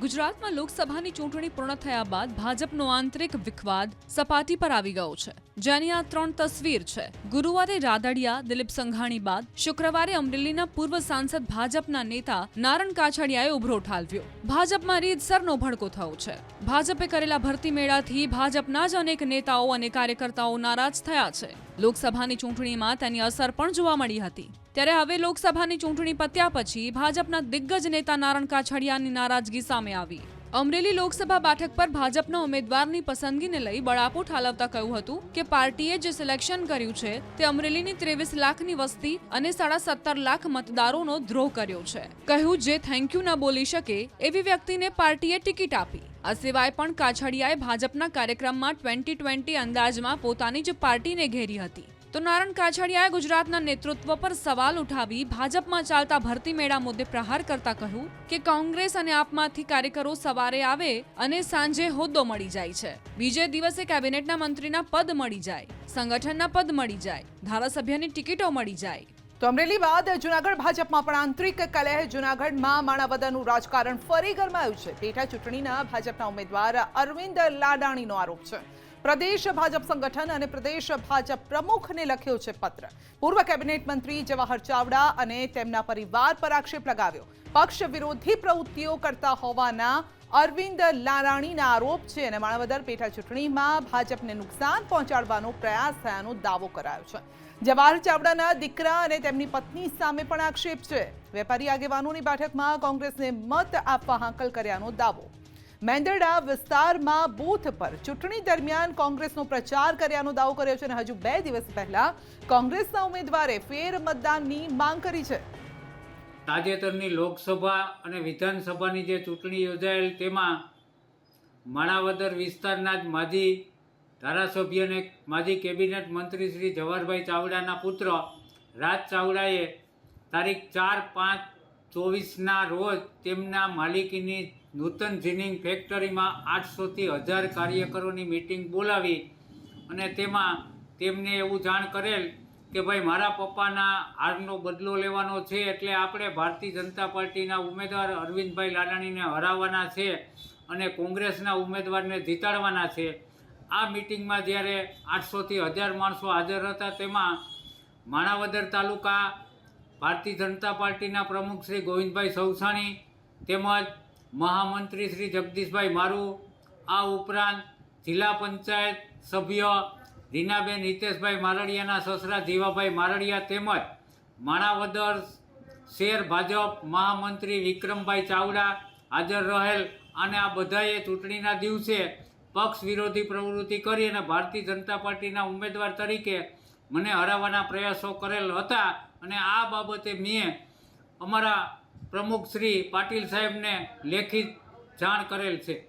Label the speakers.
Speaker 1: ગુજરાતમાં લોકસભાની ચૂંટણી પૂર્ણ થયા બાદ ભાજપનો આંતરિક વિખવાદ સપાટી પર આવી ગયો છે. જેની આ ત્રણ તસવીર છે. ગુરુવારે રાદડિયા, દિલીપ સંઘાણી બાદ શુક્રવારે અમરેલીના પૂર્વ સાંસદ ભાજપના નેતા નારણ કાછડિયાએ ઉભરો ઠાલવ્યો. ભાજપમાં રીતસરનો ભડકો થયો છે. ભાજપે કરેલા ભરતી મેળાથી ભાજપના જ અનેક નેતાઓ અને કાર્યકર્તાઓ નારાજ થયા છે. લોકસભાની ચૂંટણીમાં તેની અસર પણ જોવા મળી હતી. ત્યારે હવે લોકસભાની ચૂંટણી પત્યા પછી ભાજપના દિગ્ગજ નેતા નારણ કાછડિયાની નારાજગી સામે આવી. અમરેલી લોકસભા બેઠક પર ભાજપના ઉમેદવારની પસંદગીને લઈ બળાપો ઠાલવતા કહ્યું હતું કે પાર્ટીએ જે સિલેક્શન કર્યું છે, તે અમરેલીની ત્રેવીસ લાખની વસ્તી અને સાડા સત્તર લાખ મતદારોનો દ્રોહ કર્યો છે. કહ્યું, જે થેન્ક યુ ન બોલી શકે, એવી વ્યક્તિને પાર્ટીએ ટિકિટ આપી. આ સિવાય પણ કાછડિયાએ ભાજપના કાર્યક્રમમાં ટ્વેન્ટી ટ્વેન્ટી અંદાજમાં પોતાની જ પાર્ટીને ઘેરી હતી. તો નારણ કાછડિયાએ ગુજરાતના નેતૃત્વ પર સવાલ ઉઠાવી ભાજપમાં ચાલતા ભરતી મેળા મુદ્દે પ્રહાર કરતા કહ્યું કે કોંગ્રેસ અને આપમાંથી કાર્યકરો સવારે આવે અને સાંજે હોદ્દો મળી જાય છે. બીજે દિવસે કેબિનેટના મંત્રીના પદ મળી જાય, સંગઠનના પદ મળી જાય, ધારાસભ્યની ટિકિટો મળી જાય.
Speaker 2: તો અમરેલી બાદ જુનાગઢ ભાજપમાં પણ આંતરિક કલહ. જુનાગઢમાં માણાવદરનું રાજકારણ ફરી ગરમાયું છે. પેટા ચૂંટણીના ભાજપના ઉમેદવાર અરવિંદ લાડાણીનો આરોપ છે. પ્રદેશ ભાજપ સંગઠન અને પ્રદેશ ભાજપ પ્રમુખને લખ્યો છે પત્ર. પૂર્વ કેબિનેટ મંત્રી જવાહર ચાવડા અને તેમના પરિવાર પર આક્ષેપ લગાવ્યો. પક્ષ વિરોધી પ્રવૃત્તિઓ કરતા હોવાના અરવિંદ લારાણીના આરોપ છે અને માણાવદર પેટા ચૂંટણીમાં ભાજપને નુકસાન પહોંચાડવાનો પ્રયાસ થયાનો દાવો કરાયો છે. જવાહર ચાવડાના દીકરા અને તેમની પત્ની સામે પણ આક્ષેપ છે. વેપારી આગેવાનોની બેઠકમાં કોંગ્રેસને મત આપવા હાંકલ કર્યાનો દાવો. મેંદરડા વિસ્તારમાં બૂથ પર ચૂંટણી દરમિયાન કોંગ્રેસનો પ્રચાર કર્યાનો દાવો કર્યો છે અને હજુ બે દિવસ પહેલા કોંગ્રેસના ઉમેદવારે ફેર મતદાનની માંગ કરી છે.
Speaker 3: તાજેતરની લોકસભા અને વિધાનસભાની જે ચૂંટણી યોજાયેલ તેમાં માણાવદર વિસ્તારના જ માજી ધારાસભ્ય અને માજી કેબિનેટ મંત્રી શ્રી જવાહરભાઈ ચાવડાના પુત્ર રાજ ચાવડાએ તારીખ ચાર પાંચ ચોવીસના રોજ તેમના માલિકીની નૂતન જીનિંગ ફેક્ટરીમાં આઠસોથી હજાર કાર્યકરોની મિટિંગ બોલાવી અને તેમાં તેમને એવું જાણ કરેલ કે ભાઈ, મારા પપ્પાના હારનો બદલો લેવાનો છે એટલે આપણે ભારતીય જનતા પાર્ટીના ઉમેદવાર અરવિંદભાઈ લાડાણીને હરાવવાના છે અને કોંગ્રેસના ઉમેદવારને જીતાડવાના છે. આ મિટિંગમાં જ્યારે આઠસોથી હજાર માણસો હાજર હતા, તેમાં માણાવદર તાલુકા ભારતીય જનતા પાર્ટીના પ્રમુખ શ્રી ગોવિંદભાઈ સૌસાણી તેમજ મહામંત્રી શ્રી જગદીશભાઈ મારુ, આ ઉપરાંત જિલ્લા પંચાયત સભ્ય રીનાબેન હિતેશભાઈ મારડિયાના સસરા જીવાભાઈ મારડિયા તેમજ માણાવદર શેર ભાજપ મહામંત્રી વિક્રમભાઈ ચાવડા હાજર રહેલ. અને આ બધાએ ચૂંટણીના દિવસે પક્ષ વિરોધી પ્રવૃત્તિ કરી અને ભારતીય જનતા પાર્ટીના ઉમેદવાર તરીકે મને હરાવવાના પ્રયાસો કરેલ હતા અને આ બાબતે મેં અમારા પ્રમુખ શ્રી પાટીલ સાહેબને લેખિત જાણ કરેલ છે.